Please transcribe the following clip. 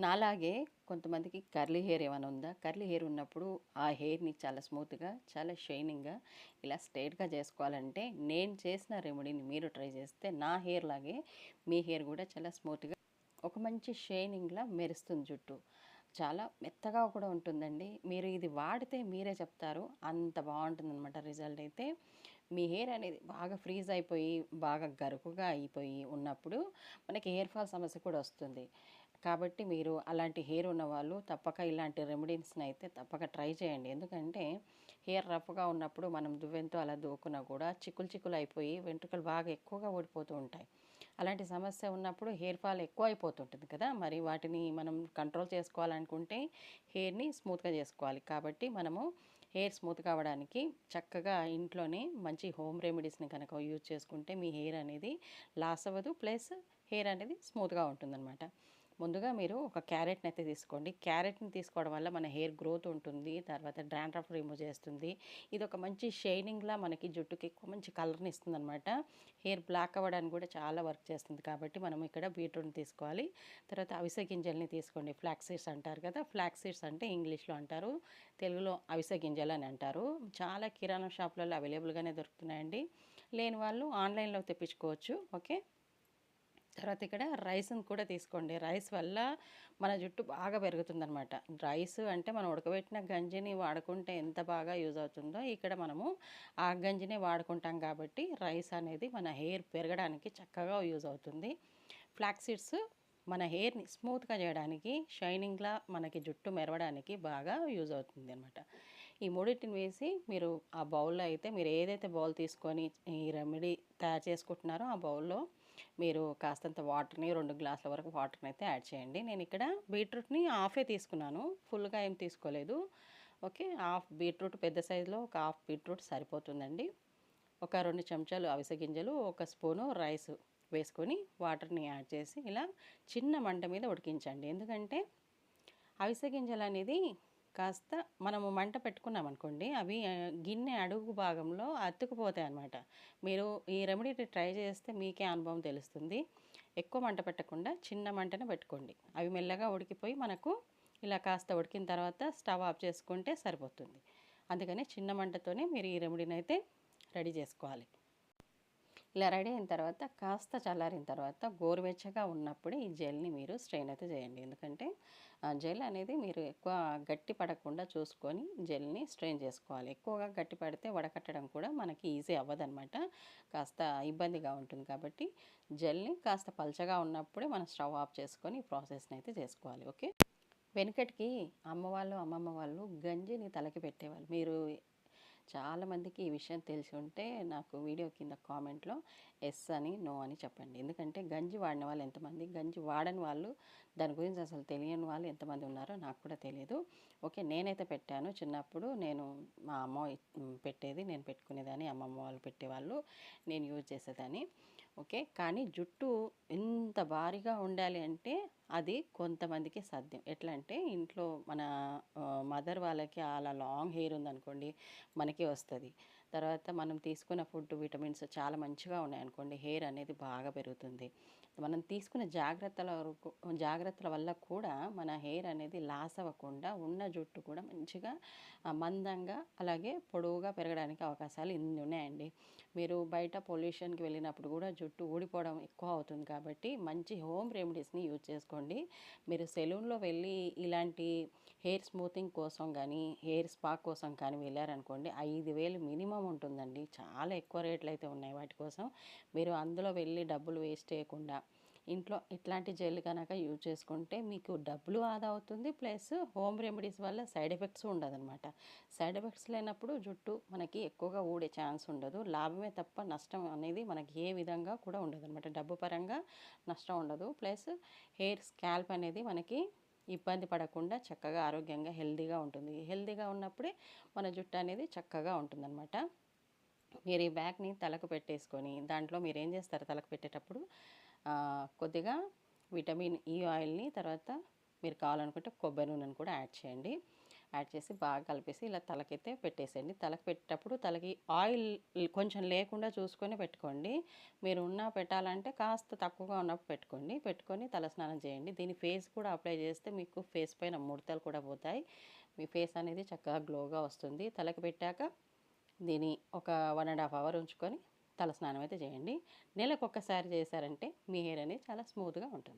నాలాగే కొంతమందికి curly hair ఏమైనా ఉందా? కర్లీ హెయిర్ ఉన్నప్పుడు ఆ హెయిర్ని చాలా స్మూత్గా చాలా షైనింగ్గా ఇలా స్ట్రైట్గా చేసుకోవాలంటే నేను చేసిన రెమెడీని మీరు ట్రై చేస్తే నా హెయిర్ లాగే మీ హెయిర్ కూడా చాలా స్మూత్గా ఒక మంచి షైనింగ్లా మెరుస్తుంది జుట్టు. చాలా మెత్తగా కూడా ఉంటుందండి. మీరు ఇది వాడితే మీరే చెప్తారు. అంత బాగుంటుందన్నమాట రిజల్ట్ అయితే. మీ హెయిర్ అనేది బాగా ఫ్రీజ్ అయిపోయి బాగా గరుకుగా అయిపోయి ఉన్నప్పుడు మనకి హెయిర్ ఫాల్ సమస్య కూడా వస్తుంది. కాబట్టి మీరు అలాంటి హెయిర్ ఉన్నవాళ్ళు తప్పక ఇలాంటి రెమెడీస్ని అయితే తప్పక ట్రై చేయండి. ఎందుకంటే హెయిర్ రఫ్గా ఉన్నప్పుడు మనం దువ్వెంతో అలా దూకున్నా కూడా చిక్కులు చిక్కులు అయిపోయి వెంట్రుకలు బాగా ఎక్కువగా ఓడిపోతూ ఉంటాయి. అలాంటి సమస్య ఉన్నప్పుడు హెయిర్ ఫాల్ ఎక్కువ అయిపోతుంటుంది కదా. మరి వాటిని మనం కంట్రోల్ చేసుకోవాలనుకుంటే హెయిర్ని స్మూత్గా చేసుకోవాలి. కాబట్టి మనము హెయిర్ స్మూత్ కావడానికి చక్కగా ఇంట్లోనే మంచి హోమ్ రెమెడీస్ని కనుక యూజ్ చేసుకుంటే మీ హెయిర్ అనేది లాస్ అవ్వదు. ప్లస్ హెయిర్ అనేది స్మూత్గా ఉంటుందన్నమాట. ముందుగా మీరు ఒక క్యారెట్ని అయితే తీసుకోండి. క్యారెట్ని తీసుకోవడం వల్ల మన హెయిర్ గ్రోత్ ఉంటుంది తర్వాత డ్రాండ్రఫ్ రిమూవ్ చేస్తుంది. ఇది ఒక మంచి షైనింగ్లా మనకి జుట్టుకి ఎక్కువ మంచి కలర్ని ఇస్తుంది అనమాట హెయిర్ బ్లాక్ అవ్వడానికి కూడా చాలా వర్క్ చేస్తుంది కాబట్టి మనం ఇక్కడ బీట్రూట్ని తీసుకోవాలి. తర్వాత అవిసె గింజల్ని తీసుకోండి. ఫ్లాక్ సీడ్స్ అంటారు కదా ఫ్లాక్ సీడ్స్ అంటే ఇంగ్లీష్లో అంటారు తెలుగులో అవిసె గింజలు అని అంటారు. చాలా కిరాణా షాపులలో అవైలబుల్గానే దొరుకుతున్నాయండి. లేని వాళ్ళు ఆన్లైన్లో తెప్పించుకోవచ్చు. ఓకే? తర్వాత ఇక్కడ రైస్ని కూడా తీసుకోండి. రైస్ వల్ల మన జుట్టు బాగా పెరుగుతుందనమాట రైస్ అంటే మనం ఉడకబెట్టిన గంజిని వాడుకుంటే ఎంత బాగా యూజ్ అవుతుందో ఇక్కడ మనము ఆ గంజిని వాడుకుంటాం కాబట్టి రైస్ అనేది మన హెయిర్ పెరగడానికి చక్కగా యూజ్ అవుతుంది. ఫ్లాక్సీడ్స్ మన హెయిర్ని స్మూత్గా చేయడానికి షైనింగ్లా మనకి జుట్టు మెరవడానికి బాగా యూజ్ అవుతుంది అనమాట ఈ మూడింటిని వేసి మీరు ఆ బౌల్లో అయితే మీరు ఏదైతే బౌల్ తీసుకొని ఈ రెమెడీ తయారు చేసుకుంటున్నారో ఆ బౌల్లో మీరు కాస్తంత వాటర్ని రెండు గ్లాసుల వరకు వాటర్ని అయితే యాడ్ చేయండి. నేను ఇక్కడ బీట్రూట్ని హాఫే తీసుకున్నాను. ఫుల్గా ఏం తీసుకోలేదు. ఓకే హాఫ్ బీట్రూట్ పెద్ద సైజులో ఒక హాఫ్ బీట్రూట్ సరిపోతుందండి. ఒక రెండు చెంచాలు అవిసె గింజలు ఒక స్పూను రైస్ వేసుకొని వాటర్ని యాడ్ చేసి ఇలా చిన్న మంట మీద ఉడికించండి. ఎందుకంటే అవిసె గింజలు అనేది కాస్త మనము మంట పెట్టుకున్నాం అనుకోండి అవి గిన్నె అడుగు భాగంలో అతుకుపోతాయి అన్నమాట మీరు ఈ రెమెడీ ట్రై చేస్తే మీకే అనుభవం తెలుస్తుంది. ఎక్కువ మంట పెట్టకుండా చిన్న మంటనే పెట్టుకోండి. అవి మెల్లగా ఉడికిపోయి మనకు ఇలా కాస్త ఉడికిన తర్వాత స్టవ్ ఆఫ్ చేసుకుంటే సరిపోతుంది. అందుకని చిన్న మంటతోనే మీరు ఈ రెమెడీని అయితే రెడీ చేసుకోవాలి. ఇలా రెడీ అయిన తర్వాత కాస్త చల్లారిన తర్వాత గోరువెచ్చగా ఉన్నప్పుడే ఈ జెల్ని మీరు స్ట్రెయిన్ అయితే చేయండి. ఎందుకంటే ఆ జెల్ అనేది మీరు ఎక్కువ గట్టి పడకుండా చూసుకొని జెల్ని స్ట్రెయిన్ చేసుకోవాలి. ఎక్కువగా గట్టి పడితే వడకట్టడం కూడా మనకి ఈజీ అవ్వదనమాట కాస్త ఇబ్బందిగా ఉంటుంది కాబట్టి జెల్ని కాస్త పల్చగా ఉన్నప్పుడే మనం స్టవ్ ఆఫ్ చేసుకొని ఈ ప్రాసెస్ని అయితే చేసుకోవాలి. ఓకే? వెనుకటికి అమ్మ వాళ్ళు అమ్మమ్మ వాళ్ళు గంజిని తలకి పెట్టేవాళ్ళు. మీరు చాలామందికి ఈ విషయం తెలిసి ఉంటే నాకు వీడియో కింద కామెంట్లో ఎస్ అని నో అని చెప్పండి. ఎందుకంటే గంజి వాడిన వాళ్ళు ఎంతమంది? గంజి వాడని వాళ్ళు దాని గురించి అసలు తెలియని వాళ్ళు ఎంతమంది ఉన్నారో నాకు కూడా తెలియదు ఓకే నేనైతే పెట్టాను. చిన్నప్పుడు నేను మా అమ్మ పెట్టేది నేను పెట్టుకునేదాన్ని. అమ్మమ్మ వాళ్ళు పెట్టేవాళ్ళు నేను యూజ్ చేసేదాన్ని. ఓకే కానీ జుట్టు ఎంత భారీగా ఉండాలి అంటే అది కొంతమందికి సాధ్యం. ఎట్లా అంటే ఇంట్లో మన మదర్ వాళ్ళకి అలా లాంగ్ హెయిర్ ఉందనుకోండి మనకి వస్తుంది. తర్వాత మనం తీసుకున్న ఫుడ్ విటమిన్స్ చాలా మంచిగా ఉన్నాయనుకోండి హెయిర్ అనేది బాగా పెరుగుతుంది. మనం తీసుకున్న జాగ్రత్తల వరకు జాగ్రత్తల వల్ల కూడా మన హెయిర్ అనేది లాస్ అవ్వకుండా ఉన్న జుట్టు కూడా మంచిగా మందంగా అలాగే పొడవుగా పెరగడానికి అవకాశాలు ఇన్ని ఉన్నాయండి. మీరు బయట పొల్యూషన్కి వెళ్ళినప్పుడు కూడా జుట్టు ఊడిపోవడం ఎక్కువ అవుతుంది కాబట్టి మంచి హోమ్ రెమెడీస్ని యూజ్ చేసుకోండి. మీరు సెలూన్లో వెళ్ళి ఇలాంటి హెయిర్ స్మూతింగ్ కోసం కానీ హెయిర్ స్పా కోసం కానీ వెళ్ళారనుకోండి ఐదు వేలు మినిమం ఉంటుందండి. చాలా ఎక్కువ రేట్లు అయితే ఉన్నాయి వాటి కోసం. మీరు అందులో వెళ్ళి డబ్బులు వేస్ట్ చేయకుండా ఇంట్లో ఇట్లాంటి జెల్ కనుక యూజ్ చేసుకుంటే మీకు డబ్బులు ఆదా అవుతుంది. ప్లస్ హోమ్ రెమెడీస్ వల్ల సైడ్ ఎఫెక్ట్స్ ఉండదన్నమాట. సైడ్ ఎఫెక్ట్స్ లేనప్పుడు జుట్టు మనకి ఎక్కువగా ఊడే ఛాన్స్ ఉండదు. లాభమే తప్ప నష్టం అనేది మనకి ఏ విధంగా కూడా ఉండదు అనమాట డబ్బు పరంగా నష్టం ఉండదు. ప్లస్ హెయిర్ స్కాల్ప్ అనేది మనకి ఇబ్బంది పడకుండా చక్కగా ఆరోగ్యంగా హెల్దీగా ఉంటుంది. హెల్దీగా ఉన్నప్పుడే మన జుట్టు అనేది చక్కగా ఉంటుందన్నమాట. మీరు ఈ బ్యాగ్ని తలకు పెట్టేసుకొని దాంట్లో మీరు ఏం చేస్తారు? తలకు పెట్టేటప్పుడు కొద్దిగా విటమిన్ ఈ ఆయిల్ని తర్వాత మీరు కావాలనుకుంటే కొబ్బరి నూనెను కూడా యాడ్ చేయండి. యాడ్ చేసి బాగా కలిపేసి ఇలా తలకైతే పెట్టేసేయండి. తలకి పెట్టేటప్పుడు తలకి ఆయిల్ కొంచెం లేకుండా చూసుకొని పెట్టుకోండి. మీరు ఉన్న పెట్టాలంటే కాస్త తక్కువగా ఉన్నప్పుడు పెట్టుకోండి. పెట్టుకొని తల స్నానం చేయండి. దీని ఫేస్ కూడా అప్లై చేస్తే మీకు ఫేస్ పైన ముడతలు కూడా పోతాయి. మీ ఫేస్ అనేది చక్కగా గ్లోగా వస్తుంది. తలకి పెట్టాక దీని ఒక వన్ అండ్ హాఫ్ అవర్ ఉంచుకొని తలస్నానం అయితే చేయండి. నెలకు ఒక్కసారి చేశారంటే మీ హెయిర్ అనేది చాలా స్మూత్గా ఉంటుంది.